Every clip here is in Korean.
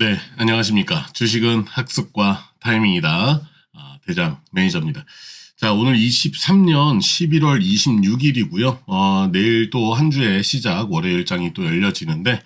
네, 안녕하십니까. 주식은 학습과 타이밍이다. 아, 대장 매니저입니다. 자, 오늘 23년 11월 26일이고요. 어, 내일 또 한 주의 시작, 월요일장이 또 열려지는데,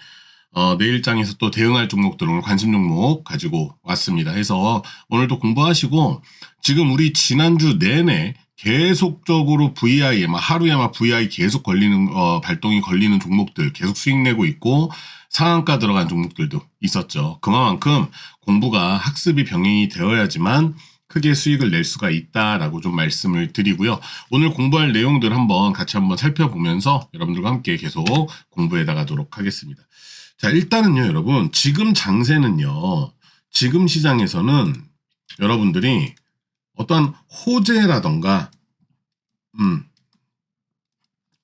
어, 내일장에서 또 대응할 종목들 오늘 관심 종목 가지고 왔습니다. 해서 오늘도 공부하시고, 지금 우리 지난주 내내 계속적으로 VI, 막 하루에 막 VI 계속 걸리는, 어, 발동이 걸리는 종목들 계속 수익 내고 있고, 상한가 들어간 종목들도 있었죠. 그만큼 공부가 학습이 병행이 되어야지만 크게 수익을 낼 수가 있다라고 좀 말씀을 드리고요. 오늘 공부할 내용들 한번 같이 한번 살펴보면서 여러분들과 함께 계속 공부해 나가도록 하겠습니다. 자, 일단은요, 여러분. 지금 장세는요, 지금 시장에서는 여러분들이 어떤 호재라던가, 음,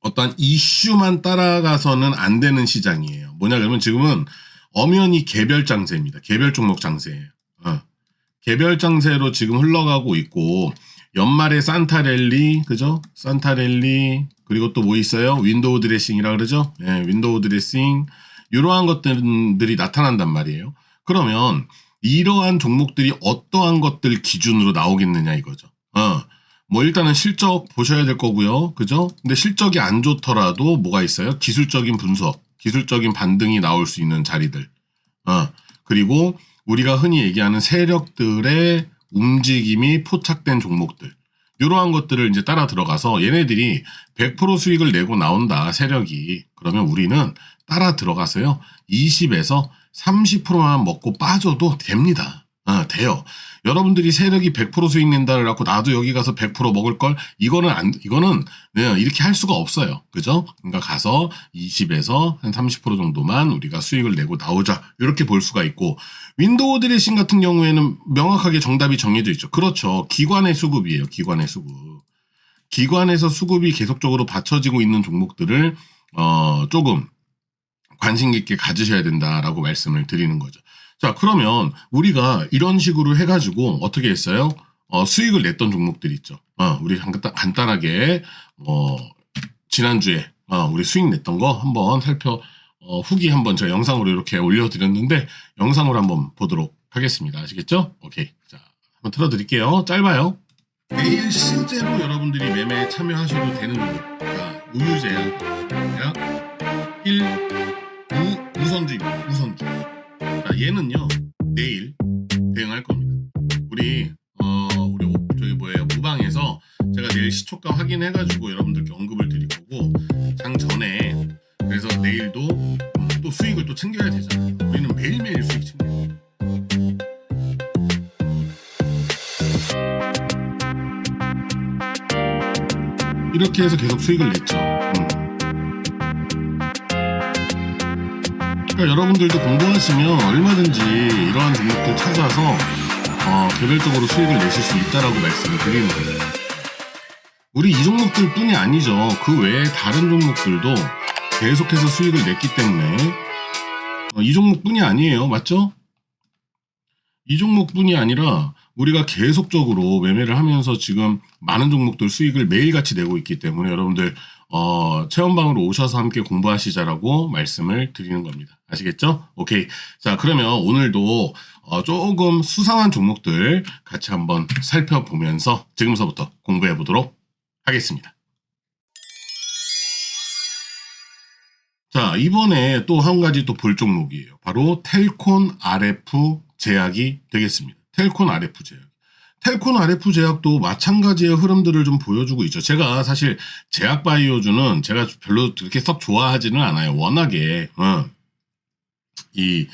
어떤 이슈만 따라가서는 안 되는 시장이에요. 뭐냐 그러면 지금은 엄연히 개별 장세입니다. 개별 종목 장세예요. 어. 개별 장세로 지금 흘러가고 있고 연말에 산타랠리 그죠? 산타랠리 그리고 또 뭐 있어요? 윈도우 드레싱이라 그러죠? 네, 윈도우 드레싱 이러한 것들이 나타난단 말이에요. 그러면 이러한 종목들이 어떠한 것들 기준으로 나오겠느냐 이거죠. 어. 뭐 일단은 실적 보셔야 될 거고요. 그죠? 근데 실적이 안 좋더라도 뭐가 있어요? 기술적인 분석, 기술적인 반등이 나올 수 있는 자리들. 어. 그리고 우리가 흔히 얘기하는 세력들의 움직임이 포착된 종목들. 이러한 것들을 이제 따라 들어가서 얘네들이 100% 수익을 내고 나온다, 세력이. 그러면 우리는 따라 들어가서요. 20에서 30%만 먹고 빠져도 됩니다. 어, 돼요. 여러분들이 세력이 100% 수익 낸다 그래갖고 나도 여기 가서 100% 먹을 걸 이거는 안 이거는 네, 이렇게 할 수가 없어요. 그죠? 그러니까 가서 20에서 한 30% 정도만 우리가 수익을 내고 나오자. 이렇게 볼 수가 있고 윈도우 드레싱 같은 경우에는 명확하게 정답이 정해져 있죠. 그렇죠. 기관의 수급이에요. 기관의 수급. 기관에서 수급이 계속적으로 받쳐지고 있는 종목들을 어 조금 관심 깊게 가지셔야 된다라고 말씀을 드리는 거죠. 자, 그러면 우리가 이런 식으로 해가지고 어떻게 했어요? 어, 수익을 냈던 종목들 있죠. 어, 우리 간단, 간단하게, 어, 지난주에, 어, 우리 수익 냈던 거 한번 살펴, 어, 후기 한번 제가 영상으로 이렇게 올려드렸는데, 영상으로 한번 보도록 하겠습니다. 아시겠죠? 오케이. 자, 한번 틀어드릴게요. 짧아요. 내일 실제로 여러분들이 매매에 참여하셔도 되는 우유제약, 약 1, 우, 우선주입니다. 우선주. 자, 얘는요 내일 대응할 겁니다. 우리 어 우리 오- 저기 뭐예요 무방에서 제가 내일 시초가 확인해가지고 여러분들께 언급을 드릴 거고 장 전에 그래서 내일도 음, 또 수익을 또 챙겨야 되잖아요. 우리는 매일매일 수익 챙겨요. 이렇게 해서 계속 수익을 냈죠. 그러니까 여러분들도 공부하시면 얼마든지 이러한 종목들 찾아서 어, 개별적으로 수익을 내실 수 있다라고 말씀을 드리는 거예요. 우리 이 종목들 뿐이 아니죠. 그 외에 다른 종목들도 계속해서 수익을 냈기 때문에 어, 이 종목뿐이 아니에요. 맞죠? 이 종목뿐이 아니라 우리가 계속적으로 매매를 하면서 지금 많은 종목들 수익을 매일같이 내고 있기 때문에 여러분들 어, 체험방으로 오셔서 함께 공부하시자라고 말씀을 드리는 겁니다. 아시겠죠? 오케이. 자, 그러면 오늘도 어, 조금 수상한 종목들 같이 한번 살펴보면서 지금서부터 공부해 보도록 하겠습니다. 자, 이번에 또 한 가지 또 볼 종목이에요. 바로 텔콘 RF 제약이 되겠습니다. 텔콘 RF 제약. 텔콘 RF 제약도 마찬가지의 흐름들을 좀 보여주고 있죠. 제가 사실 제약 바이오주는 제가 별로 그렇게 썩 좋아하지는 않아요. 워낙에 어, 이,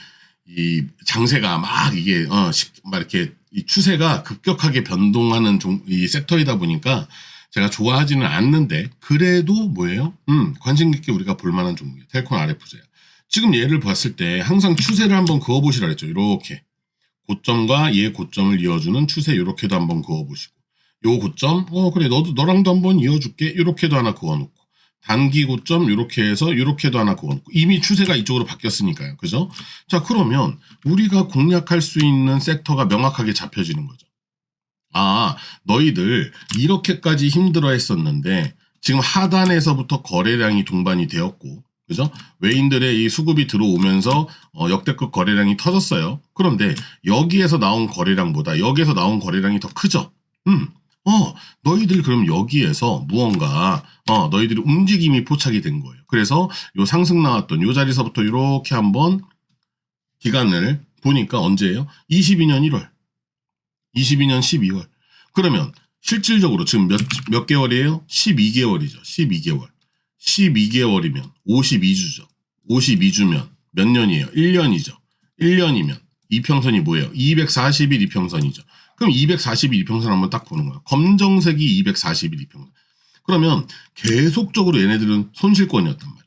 이 장세가 막 이게 어, 시- 막 이렇게 이 추세가 급격하게 변동하는 종, 이 섹터이다 보니까 제가 좋아하지는 않는데 그래도 뭐예요? 음, 관심 깊게 우리가 볼 만한 종목이에요. 텔콘 RF 제약. 지금 얘를 봤을 때 항상 추세를 한번 그어 보시라 그랬죠. 이렇게. 고점과 얘 고점을 이어주는 추세 이렇게도 한번 그어보시고. 요 고점 어 그래 너도 너랑도 한번 이어줄게. 이렇게도 하나 그어놓고. 단기 고점 이렇게 해서 이렇게도 하나 그어놓고. 이미 추세가 이쪽으로 바뀌었으니까요. 그죠? 자 그러면 우리가 공략할 수 있는 섹터가 명확하게 잡혀지는 거죠. 아 너희들 이렇게까지 힘들어 했었는데 지금 하단에서부터 거래량이 동반이 되었고 그죠? 외인들의 이 수급이 들어오면서 어, 역대급 거래량이 터졌어요. 그런데 여기에서 나온 거래량보다 여기에서 나온 거래량이 더 크죠. 음, 어, 너희들 그럼 여기에서 무언가 어, 너희들이 움직임이 포착이 된 거예요. 그래서 요 상승 나왔던 요 자리서부터 이렇게 한번 기간을 보니까 언제예요? 22년 1월, 22년 12월. 그러면 실질적으로 지금 몇, 몇 개월이에요? 12개월이죠. 12개월. 12개월이면 52주죠. 52주면 몇 년이에요? 1년이죠. 1년이면 이평선이 뭐예요? 240일 이평선이죠. 그럼 240일 이평선 한번 딱 보는 거예요. 검정색이 240일 이평선. 그러면 계속적으로 얘네들은 손실권이었단 말이에요.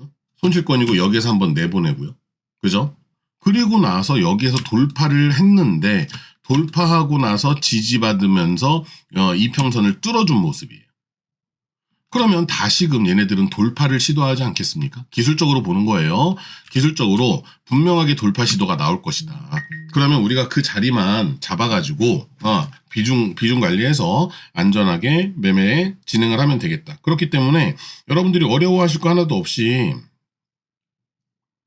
어? 손실권이고 여기에서 한번 내보내고요. 그죠? 그리고 나서 여기에서 돌파를 했는데 돌파하고 나서 지지받으면서 어, 이평선을 뚫어준 모습이에요. 그러면 다시금 얘네들은 돌파를 시도하지 않겠습니까? 기술적으로 보는 거예요. 기술적으로 분명하게 돌파 시도가 나올 것이다. 그러면 우리가 그 자리만 잡아가지고 어, 비중 비중 관리해서 안전하게 매매 진행을 하면 되겠다. 그렇기 때문에 여러분들이 어려워하실 거 하나도 없이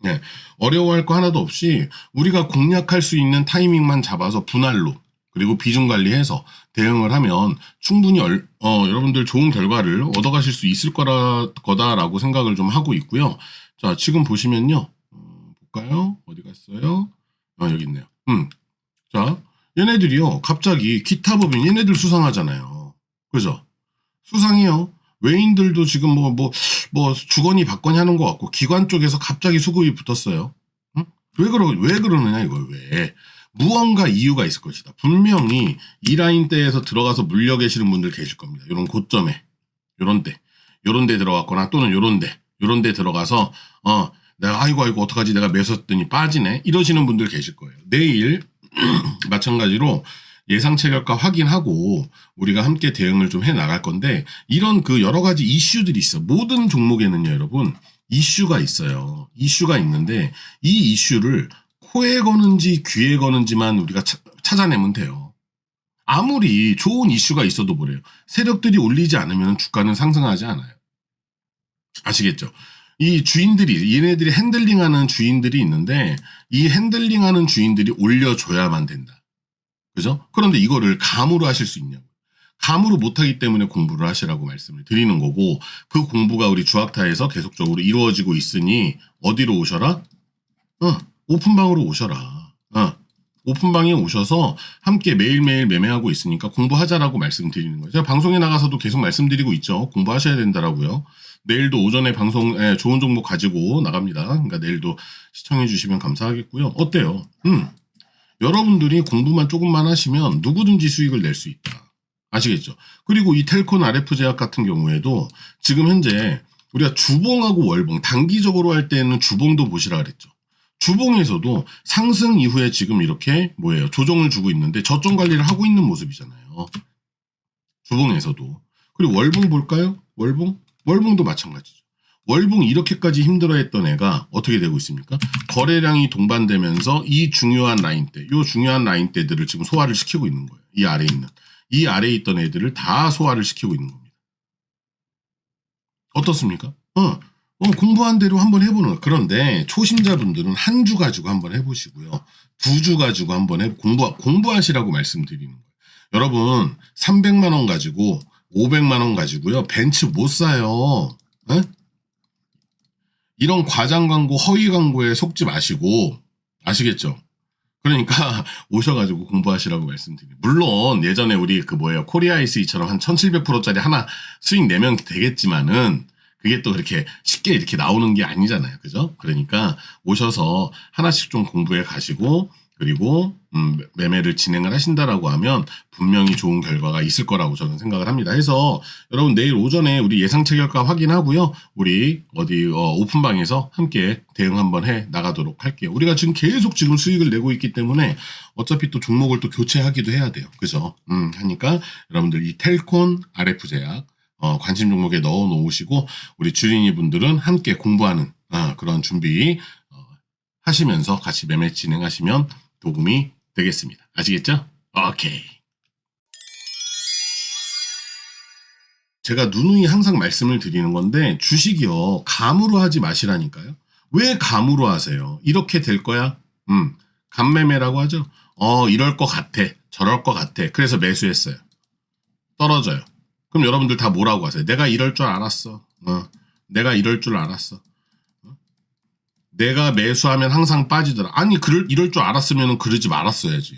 네, 어려워할 거 하나도 없이 우리가 공략할 수 있는 타이밍만 잡아서 분할로 그리고 비중 관리해서 대응을 하면 충분히 얼- 어, 여러분들 좋은 결과를 얻어가실 수 있을 거라 거다라고 생각을 좀 하고 있고요. 자 지금 보시면요, 어, 볼까요? 어디 갔어요? 어, 여기 있네요. 음, 자 얘네들이요 갑자기 기타 법인 얘네들 수상하잖아요. 그죠? 수상해요. 외인들도 지금 뭐 뭐 뭐 주거니 받거니 하는 것 같고 기관 쪽에서 갑자기 수급이 붙었어요. 응? 왜 그러 왜 그러느냐 이걸 왜 무언가 이유가 있을 것이다. 분명히 이 라인대에서 들어가서 물려 계시는 분들 계실 겁니다. 이런 고점에 요런 데 요런 데 들어갔거나 또는 요런 데 요런 데 들어가서 어 내가 아이고 아이고 어떡하지 내가 매수했더니 빠지네 이러시는 분들 계실 거예요. 내일 마찬가지로 예상 체결가 확인하고 우리가 함께 대응을 좀 해 나갈 건데 이런 그 여러 가지 이슈들이 있어. 모든 종목에는요, 여러분 이슈가 있어요. 이슈가 있는데 이 이슈를 코에 거는지 귀에 거는지만 우리가 차- 찾아내면 돼요. 아무리 좋은 이슈가 있어도 뭐래요. 세력들이 올리지 않으면 주가는 상승하지 않아요. 아시겠죠? 이 주인들이 얘네들이 핸들링하는 주인들이 있는데 이 핸들링하는 주인들이 올려줘야만 된다. 그죠? 그런데 이거를 감으로 하실 수 있냐고. 감으로 못하기 때문에 공부를 하시라고 말씀을 드리는 거고 그 공부가 우리 주학타에서 계속적으로 이루어지고 있으니 어디로 오셔라? 어, 오픈방으로 오셔라. 어, 오픈방에 오셔서 함께 매일매일 매매하고 있으니까 공부하자라고 말씀드리는 거예요. 제가 방송에 나가서도 계속 말씀드리고 있죠. 공부하셔야 된다라고요. 내일도 오전에 방송에 좋은 종목 가지고 나갑니다. 그러니까 내일도 시청해 주시면 감사하겠고요. 어때요? 음. 여러분들이 공부만 조금만 하시면 누구든지 수익을 낼 수 있다. 아시겠죠? 그리고 이 텔콘 RF 제약 같은 경우에도 지금 현재 우리가 주봉하고 월봉 단기적으로 할 때는 주봉도 보시라 그랬죠. 주봉에서도 상승 이후에 지금 이렇게 뭐예요? 조정을 주고 있는데 저점 관리를 하고 있는 모습이잖아요. 주봉에서도. 그리고 월봉 볼까요? 월봉? 월봉도 마찬가지죠. 월봉 이렇게까지 힘들어했던 애가 어떻게 되고 있습니까? 거래량이 동반되면서 이 중요한 라인대, 요 중요한 라인대들을 지금 소화를 시키고 있는 거예요. 이 아래에 있는. 이 아래에 있던 애들을 다 소화를 시키고 있는 겁니다. 어떻습니까? 어, 어, 공부한 대로 한번 해보는. 그런데 초심자분들은 한 주 가지고 한번 해보시고요. 두 주 가지고 한번 해, 공부, 공부하시라고 말씀드리는 거예요. 여러분, 300만 원 가지고 500만 원 가지고요. 벤츠 못 사요. 에? 이런 과장 광고, 허위 광고에 속지 마시고 아시겠죠? 그러니까 오셔가지고 공부하시라고 말씀드립니다. 물론 예전에 우리 그 뭐예요 코리아이스이처럼 한 1,700%짜리 하나 수익 내면 되겠지만은 그게 또 그렇게 쉽게 이렇게 나오는 게 아니잖아요, 그죠? 그러니까 오셔서 하나씩 좀 공부해 가시고 그리고 음, 매매를 진행을 하신다라고 하면 분명히 좋은 결과가 있을 거라고 저는 생각을 합니다. 해서 여러분 내일 오전에 우리 예상 체결가 확인하고요. 우리 어디 어, 오픈방에서 함께 대응 한번 해 나가도록 할게요. 우리가 지금 계속 지금 수익을 내고 있기 때문에 어차피 또 종목을 또 교체하기도 해야 돼요. 그죠? 음, 하니까 여러분들 이 텔콘 RF 제약 어, 관심 종목에 넣어 놓으시고 우리 주린이 분들은 함께 공부하는 어, 그런 준비 어, 하시면서 같이 매매 진행하시면 도움이 되겠습니다. 아시겠죠? 오케이. 제가 누누이 항상 말씀을 드리는 건데 주식이요 감으로 하지 마시라니까요. 왜 감으로 하세요? 이렇게 될 거야? 음, 감매매라고 하죠. 어, 이럴 것 같아. 저럴 것 같아. 그래서 매수했어요. 떨어져요. 그럼 여러분들 다 뭐라고 하세요? 내가 이럴 줄 알았어. 어, 내가 이럴 줄 알았어. 어? 내가 매수하면 항상 빠지더라. 아니, 그럴, 이럴 줄 알았으면 그러지 말았어야지.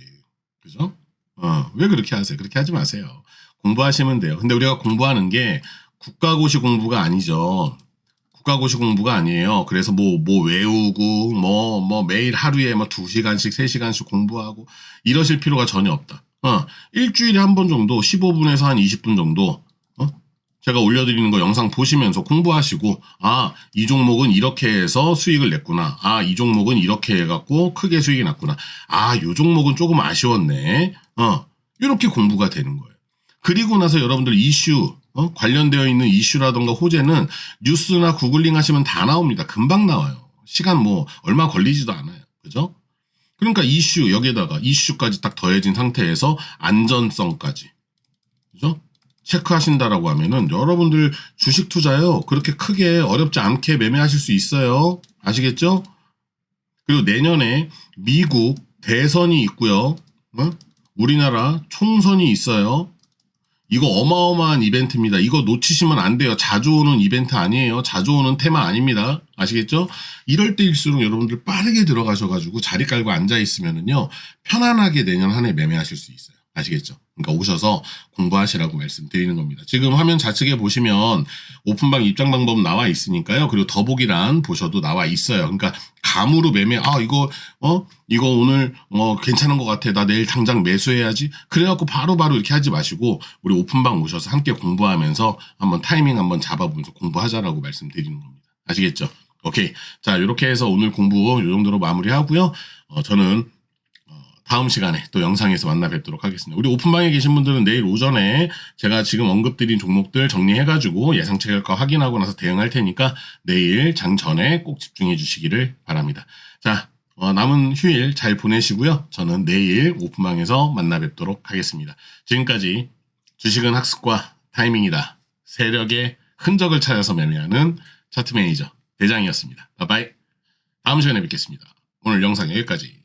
그죠? 어, 왜 그렇게 하세요? 그렇게 하지 마세요. 공부하시면 돼요. 근데 우리가 공부하는 게 국가고시 공부가 아니죠. 국가고시 공부가 아니에요. 그래서 뭐, 뭐 외우고, 뭐, 뭐 매일 하루에 뭐 2시간씩, 3시간씩 공부하고 이러실 필요가 전혀 없다. 어, 일주일에 한 번 정도, 15분에서 한 20분 정도, 어? 제가 올려드리는 거 영상 보시면서 공부하시고, 아, 이 종목은 이렇게 해서 수익을 냈구나. 아, 이 종목은 이렇게 해갖고 크게 수익이 났구나. 아, 요 종목은 조금 아쉬웠네. 어, 이렇게 공부가 되는 거예요. 그리고 나서 여러분들 이슈, 어? 관련되어 있는 이슈라던가 호재는 뉴스나 구글링 하시면 다 나옵니다. 금방 나와요. 시간 뭐 얼마 걸리지도 않아요. 그죠? 그러니까 이슈 여기에다가 이슈까지 딱 더해진 상태에서 안전성까지. 그죠? 체크하신다라고 하면은 여러분들 주식 투자요. 그렇게 크게 어렵지 않게 매매하실 수 있어요. 아시겠죠? 그리고 내년에 미국 대선이 있고요. 어? 우리나라 총선이 있어요. 이거 어마어마한 이벤트입니다. 이거 놓치시면 안 돼요. 자주 오는 이벤트 아니에요. 자주 오는 테마 아닙니다. 아시겠죠? 이럴 때일수록 여러분들 빠르게 들어가셔가지고 자리 깔고 앉아 있으면은요 편안하게 내년 한 해 매매하실 수 있어요. 아시겠죠? 그러니까 오셔서 공부하시라고 말씀드리는 겁니다. 지금 화면 좌측에 보시면 오픈방 입장 방법 나와 있으니까요. 그리고 더보기란 보셔도 나와 있어요. 그러니까 감으로 매매 아 이거 어 이거 오늘 어 괜찮은 것 같아 나 내일 당장 매수해야지 그래갖고 바로바로 이렇게 하지 마시고 우리 오픈방 오셔서 함께 공부하면서 한번 타이밍 한번 잡아보면서 공부하자라고 말씀드리는 겁니다. 아시겠죠? 오케이 자 이렇게 해서 오늘 공부 이 정도로 마무리하고요. 어, 저는 다음 시간에 또 영상에서 만나 뵙도록 하겠습니다. 우리 오픈방에 계신 분들은 내일 오전에 제가 지금 언급드린 종목들 정리해가지고 예상치 결과 확인하고 나서 대응할 테니까 내일 장 전에 꼭 집중해 주시기를 바랍니다. 자, 어, 남은 휴일 잘 보내시고요. 저는 내일 오픈방에서 만나 뵙도록 하겠습니다. 지금까지 주식은 학습과 타이밍이다. 세력의 흔적을 찾아서 매매하는 차트 매니저 대장이었습니다. 바이바이. 다음 시간에 뵙겠습니다. 오늘 영상 여기까지.